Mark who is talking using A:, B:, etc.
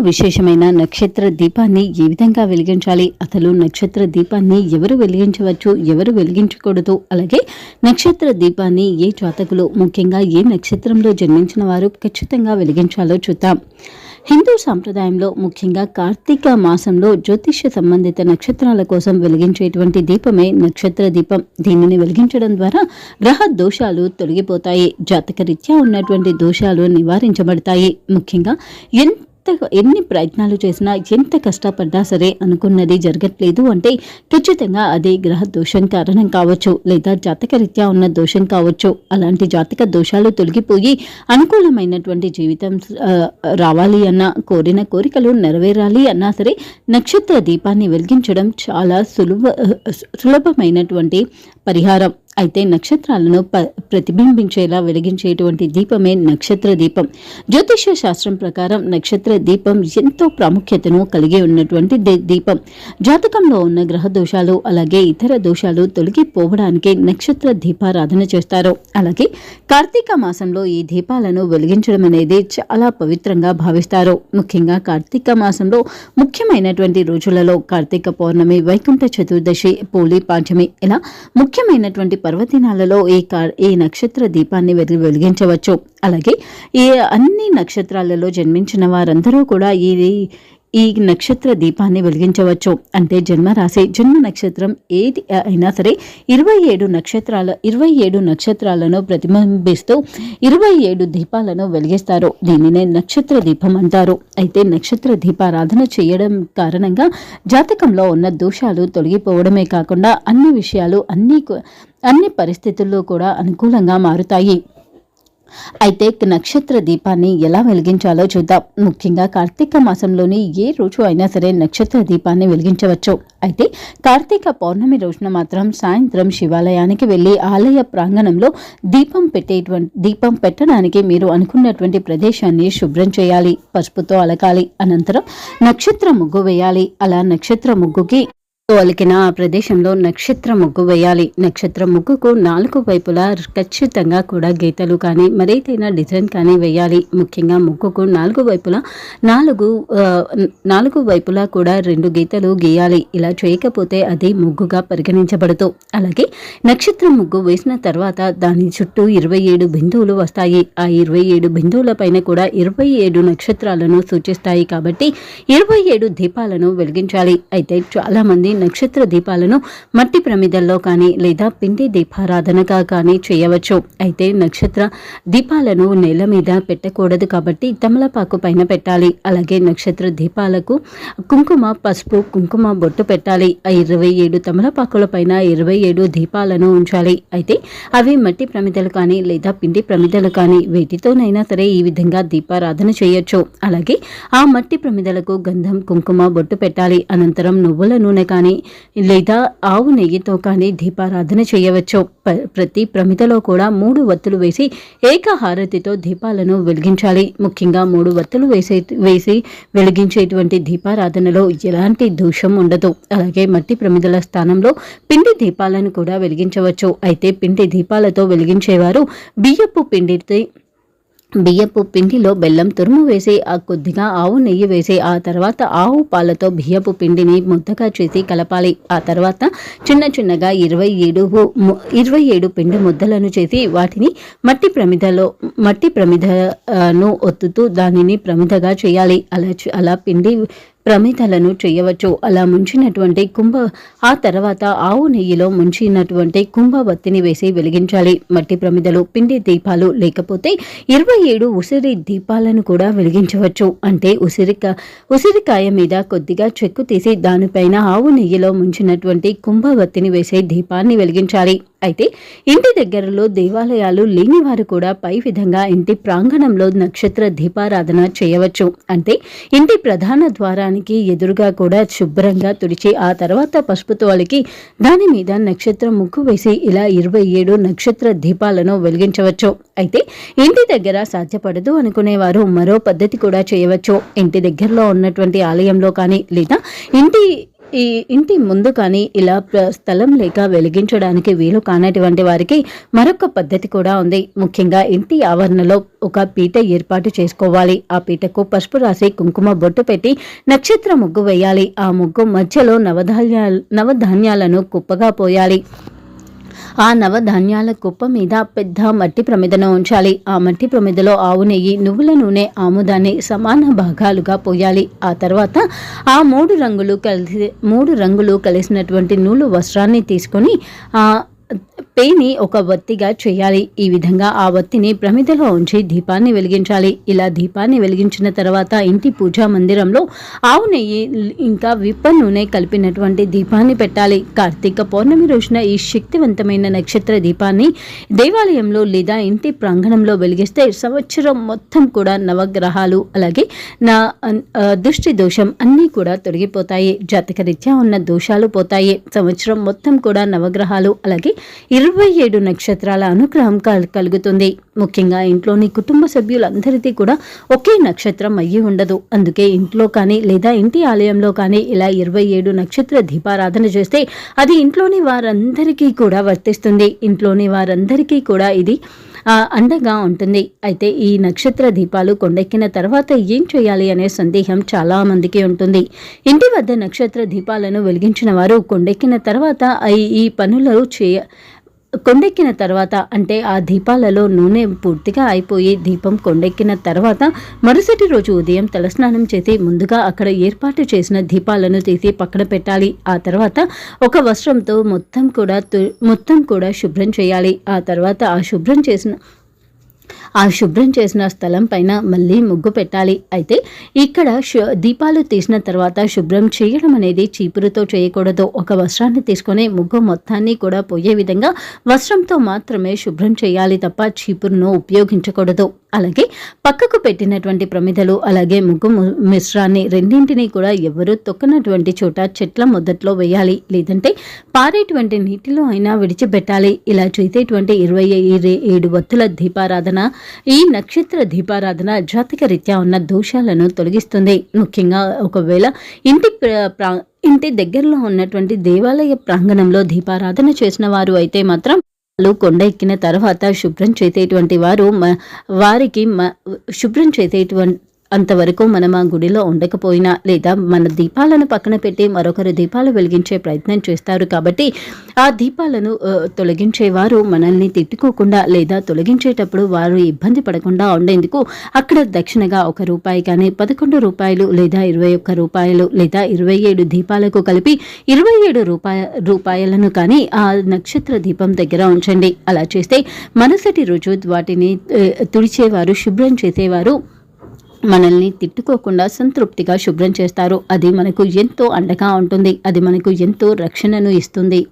A: విశేషమైన నక్షత్ర దీపాన్ని ఏ విధంగా వెలిగించాలి. అసలు నక్షత్ర దీపాన్ని ఎవరు వెలిగించవచ్చు ఎవరు వెలిగించకూడదు అలాగే నక్షత్ర దీపాన్ని ఏ జాతకులు ముఖ్యంగా ఏ నక్షత్రంలో జన్మించిన వారు ఖచ్చితంగా వెలిగించాలో చూద్దాం. హిందూ సాంప్రదాయంలో ముఖ్యంగా కార్తీక మాసంలో జ్యోతిష్య సంబంధిత నక్షత్రాల కోసం వెలిగించేటువంటి దీపమే నక్షత్ర దీపం. దీనిని వెలిగించడం ద్వారా గ్రహ దోషాలు తొలగిపోతాయి. జాతకరీత్యా ఉన్నటువంటి దోషాలు నివారించబడతాయి. ముఖ్యంగా ఎంత ఎన్ని ప్రయత్నాలు చేసినా ఎంత కష్టపడ్డా సరే అనుకున్నది జరగట్లేదు అంటే ఖచ్చితంగా అది గ్రహ దోషం కారణం కావచ్చు లేదా జాతకరీత్యా ఉన్న దోషం కావచ్చు. అలాంటి జాతక దోషాలు తొలగిపోయి అనుకూలమైనటువంటి జీవితం రావాలి అన్న కోరిన కోరికలు నెరవేరాలి అన్నా సరే నక్షత్ర దీపాన్ని వెలిగించడం చాలా సులభ సులభమైనటువంటి పరిహారం. అయితే నక్షత్రాలను ప ప్రతిబింబించేలా వెలిగించేటువంటి దీపమే నక్షత్ర దీపం. జ్యోతిష్య శాస్త్రం ప్రకారం నక్షత్ర దీపం ఎంతో ప్రాముఖ్యతను కలిగి ఉన్నటువంటి దీపం. జాతకంలో ఉన్న గ్రహ దోషాలు అలాగే ఇతర దోషాలు తొలగిపోవడానికి నక్షత్ర దీపారాధన చేస్తారు. అలాగే కార్తీక మాసంలో ఈ దీపాలను వెలిగించడం అనేది చాలా పవిత్రంగా భావిస్తారు. ముఖ్యంగా కార్తీక మాసంలో ముఖ్యమైనటువంటి రోజులలో కార్తీక పౌర్ణమి వైకుంఠ చతుర్దశి పోలి పాఠమి ఇలా ముఖ్యమైనటువంటి పర్వదినాలలో ఈ కా ఈ నక్షత్ర దీపాన్ని వెలి వెలిగించవచ్చు. అలాగే ఈ అన్ని నక్షత్రాలలో జన్మించిన వారందరూ కూడా ఈ ఈ నక్షత్ర దీపాన్ని వెలిగించవచ్చు. అంటే జన్మరాశి జన్మ నక్షత్రం ఏది అయినా సరే ఇరవై ఏడు నక్షత్రాల ఇరవై ఏడు నక్షత్రాలను ప్రతిబింబిస్తూ ఇరవై ఏడు దీపాలను వెలిగిస్తారు. దీనినే నక్షత్ర దీపం అంటారు. అయితే నక్షత్ర దీపారాధన చేయడం కారణంగా జాతకంలో ఉన్న దోషాలు తొలగిపోవడమే కాకుండా అన్ని విషయాలు అన్ని అన్ని పరిస్థితుల్లో కూడా అనుకూలంగా మారుతాయి. అయితే నక్షత్ర దీపాన్ని ఎలా వెలిగించాలో చూద్దాం. ముఖ్యంగా కార్తీక మాసంలోని ఏ రోజు అయినా సరే నక్షత్ర దీపాన్ని వెలిగించవచ్చు. అయితే కార్తీక పౌర్ణమి రోజున మాత్రం సాయంత్రం శివాలయానికి వెళ్ళి ఆలయ ప్రాంగణంలో దీపం పెట్టేటువంటి దీపం పెట్టడానికి మీరు అనుకున్నటువంటి ప్రదేశాన్ని శుభ్రం చేయాలి. పసుపుతో అలకాలి. అనంతరం నక్షత్ర ముగ్గు వేయాలి. అలా నక్షత్ర ముగ్గుకి అలికిన ఆ ప్రదేశంలో నక్షత్ర ముగ్గు వేయాలి. నక్షత్ర ముగ్గుకు నాలుగు వైపులా ఖచ్చితంగా కూడా గీతలు కానీ మరేదైనా డిజైన్ కానీ వేయాలి. ముఖ్యంగా ముగ్గుకు నాలుగు వైపులా నాలుగు నాలుగు వైపులా కూడా రెండు గీతలు గీయాలి. ఇలా చేయకపోతే అది ముగ్గుగా పరిగణించబడదు. అలాగే నక్షత్ర ముగ్గు వేసిన తర్వాత దాని చుట్టూ ఇరవై ఏడు బిందువులు వస్తాయి. ఆ ఇరవై ఏడు బిందువుల పైన కూడా ఇరవై ఏడు నక్షత్రాలను సూచిస్తాయి. కాబట్టి ఇరవై ఏడు దీపాలను వెలిగించాలి. అయితే చాలామంది నక్షత్ర దీపాలను మట్టి ప్రమిదల్లో కానీ లేదా పిండి దీపారాధనగా కానీ చేయవచ్చు. అయితే నక్షత్ర దీపాలను నేల మీద పెట్టకూడదు కాబట్టి తమలపాకు పైన పెట్టాలి. అలాగే నక్షత్ర దీపాలకు కుంకుమ పసుపు కుంకుమ బొట్టు పెట్టాలి. ఆ ఇరవై ఏడు తమలపాకుల పైన ఇరవై ఏడు దీపాలను ఉంచాలి. అయితే అవి మట్టి ప్రమిదలు కానీ లేదా పిండి ప్రమిదలు కానీ వీటితోనైనా సరే ఈ విధంగా దీపారాధన చేయొచ్చు. అలాగే ఆ మట్టి ప్రమిదలకు గంధం కుంకుమ బొట్టు పెట్టాలి. అనంతరం నువ్వుల నూనె కానీ లేదా ఆవు నెయ్యితో కానీ దీపారాధన చేయవచ్చు. ప- ప్రతి ప్రమిదలో కూడా మూడు వత్తులు వేసి ఏకహారతితో దీపాలను వెలిగించాలి. ముఖ్యంగా మూడు వత్తులు వేసే వేసి వెలిగించేటువంటి దీపారాధనలో ఎలాంటి దోషం ఉండదు. అలాగే మట్టి ప్రమిదల స్థానంలో పిండి దీపాలను కూడా వెలిగించవచ్చు. అయితే పిండి దీపాలతో వెలిగించేవారు బియ్యపు పిండితో బియ్యపు పిండిలో బెల్లం తురుము వేసి ఆ కొద్దిగా ఆవు నెయ్యి వేసి ఆ తర్వాత ఆవు పాలతో బియ్యపు పిండిని ముద్దగా చేసి కలపాలి. ఆ తర్వాత చిన్న చిన్నగా ఇరవై ఏడు ఇరవై ఏడు పిండి ముద్దలను చేసి వాటిని మట్టి ప్రమిదలో మట్టి ప్రమిదను ఒత్తుతూ దానిని ప్రమిదగా చేయాలి. అలా అలా పిండి ప్రమిదలను చేయవచ్చు. అలా ముంచినటువంటి కుంభ ఆ తర్వాత ఆవు నెయ్యిలో ముంచినటువంటి కుంభవత్తిని వేసి వెలిగించాలి. మట్టి ప్రమిదలు పిండి దీపాలు లేకపోతే ఇరవై ఏడు ఉసిరి దీపాలను కూడా వెలిగించవచ్చు. అంటే ఉసిరిక ఉసిరికాయ మీద కొద్దిగా చెక్కు తీసి దానిపైన ఆవు నెయ్యిలో ముంచినటువంటి కుంభవత్తిని వేసే దీపాన్ని వెలిగించాలి. అయితే ఇంటి దగ్గరలో దేవాలయాలు లేని వారు కూడా పై విధంగా ఇంటి ప్రాంగణంలో నక్షత్ర దీపారాధన చేయవచ్చు. అంటే ఇంటి ప్రధాన ద్వారానికి ఎదురుగా కూడా శుభ్రంగా తుడిచి ఆ తర్వాత పసుపుతో అలికి దాని మీద నక్షత్ర ముక్కు వేసి ఇలా ఇరవై ఏడు నక్షత్ర దీపాలను వెలిగించవచ్చు. అయితే ఇంటి దగ్గర సాధ్యపడదు అనుకునేవారు మరో పద్ధతి కూడా చేయవచ్చు. ఇంటి దగ్గరలో ఉన్నటువంటి ఆలయంలో కానీ లేదా ఇంటి ఈ ఇంటి ముందు కానీ ఇలా స్థలం లేక వెలిగించడానికి వీలు కానటువంటి వారికి మరొక పద్ధతి కూడా ఉంది. ముఖ్యంగా ఇంటి ఆవరణలో ఒక పీట ఏర్పాటు చేసుకోవాలి. ఆ పీటకు పసుపు రాసి కుంకుమ బొట్టు పెట్టి నక్షత్ర ముగ్గు వేయాలి. ఆ ముగ్గు మధ్యలో నవధాన్యాల నవధాన్యాలను కుప్పగా పోయాలి. ఆ నవధాన్యాల కుప్ప మీద పెద్ద మట్టి ప్రమిదను ఉంచాలి. ఆ మట్టి ప్రమిదలో ఆవు నెయ్యి నువ్వుల నూనె ఆముదాన్ని సమాన భాగాలుగా పోయాలి. ఆ తర్వాత ఆ మూడు రంగులు కలిసి మూడు రంగులు కలిసినటువంటి నూలు వస్త్రాన్ని తీసుకొని ఆ పేని ఒక వత్తిగా చేయాలి. ఈ విధంగా ఆ వత్తిని ప్రమిదలో ఉంచి దీపాన్ని వెలిగించాలి. ఇలా దీపాన్ని వెలిగించిన తర్వాత ఇంటి పూజా మందిరంలో ఆవు నెయ్యి ఇంకా విప్ప నూనె కలిపినటువంటి దీపాన్ని పెట్టాలి. కార్తీక పౌర్ణమి రోజున ఈ శక్తివంతమైన నక్షత్ర దీపాన్ని దేవాలయంలో లేదా ఇంటి ప్రాంగణంలో వెలిగిస్తే సంవత్సరం మొత్తం కూడా నవగ్రహాలు అలాగే నా దృష్టి దోషం అన్నీ కూడా తొలగిపోతాయి. జాతకరీత్యా ఉన్న దోషాలు పోతాయి. సంవత్సరం మొత్తం కూడా నవగ్రహాలు అలాగే ఇరవై ఏడు నక్షత్రాల అనుగ్రహం కల్- కలుగుతుంది. ముఖ్యంగా ఇంట్లోని కుటుంబ సభ్యులందరిది కూడా ఒకే నక్షత్రం అయ్యి ఉండదు. అందుకే ఇంట్లో కానీ లేదా ఇంటి ఆలయంలో కానీ ఇలా ఇరవై ఏడు నక్షత్ర దీపారాధన చేస్తే అది ఇంట్లోని వారందరికీ కూడా వర్తిస్తుంది. ఇంట్లోని వారందరికీ కూడా ఇది అండగా ఉంటుంది. అయితే ఈ నక్షత్ర దీపాలు కొండెక్కిన తర్వాత ఏం చేయాలి అనే సందేహం చాలా మందికి ఉంటుంది. ఇంటి వద్ద నక్షత్ర దీపాలను వెలిగించిన వారు కొండెక్కిన తర్వాత ఈ- ఈ పనులు చేయ కొండెక్కిన తర్వాత అంటే ఆ దీపాలలో నూనె పూర్తిగా అయిపోయి దీపం కొండెక్కిన తర్వాత మరుసటి రోజు ఉదయం తలస్నానం చేసి ముందుగా అక్కడ ఏర్పాటు చేసిన దీపాలను తీసి పక్కన పెట్టాలి. ఆ తర్వాత ఒక వస్త్రంతో మొత్తం కూడా తు- మొత్తం కూడా శుభ్రం చేయాలి. ఆ తర్వాత ఆ శుభ్రం చేసిన ఆ శుభ్రం చేసిన స్థలం పైన మళ్ళీ ముగ్గు పెట్టాలి. అయితే ఇక్కడ శు- దీపాలు తీసిన తర్వాత శుభ్రం చేయడం అనేది చీపురుతో చేయకూడదు. ఒక వస్త్రాన్ని తీసుకొని ముగ్గు మొత్తాన్ని కూడా పోయే విధంగా వస్త్రంతో మాత్రమే శుభ్రం చేయాలి తప్ప చీపురును ఉపయోగించకూడదు. అలాగే పక్కకు పెట్టినటువంటి ప్రమిదలు అలాగే ముగ్గు ము- మిశ్రాన్ని రెండింటినీ కూడా ఎవరు తొక్కనటువంటి చోట చెట్ల మొదట్లో వేయాలి. లేదంటే పారేటువంటి నీటిలో అయినా విడిచిపెట్టాలి. ఇలా చేసేటువంటి ఇరవై ఏడు వత్తుల దీపారాధన ఈ నక్షత్ర దీపారాధన జాతక రీత్యా ఉన్న దోషాలను తొలగిస్తుంది. ముఖ్యంగా ఒకవేళ ఇంటి ప్రా ఇంటి దగ్గరలో ఉన్నటువంటి దేవాలయ ప్రాంగణంలో దీపారాధన చేసిన వారు అయితే మాత్రం వాళ్ళు కొండ ఎక్కిన తర్వాత శుభ్రం చేసేటువంటి వారు వారికి మ- శుభ్రం చేసేటువంటి అంతవరకు మనం ఆ గుడిలో ఉండకపోయినా లేదా మన దీపాలను పక్కన పెట్టి మరొకరు దీపాలు వెలిగించే ప్రయత్నం చేస్తారు కాబట్టి ఆ దీపాలను తొలగించేవారు మనల్ని తిట్టుకోకుండా లేదా తొలగించేటప్పుడు వారు ఇబ్బంది పడకుండా ఉండేందుకు అక్కడ దక్షిణగా ఒక రూపాయి కానీ పదకొండు రూపాయలు లేదా ఇరవై ఒక్క రూపాయలు లేదా ఇరవై ఏడు దీపాలకు కలిపి ఇరవై ఏడు రూపాయ రూపాయలను కానీ ఆ నక్షత్ర దీపం దగ్గర ఉంచండి. అలా చేస్తే మరుసటి రోజు వాటిని తుడిచేవారు శుభ్రం చేసేవారు మనల్ని తిట్టుకోకుండా సంతృప్తిగా శుభ్రం చేస్తారు. అది మనకు ఎంతో అండగా ఉంటుంది. అది మనకు ఎంతో రక్షణను ఇస్తుంది.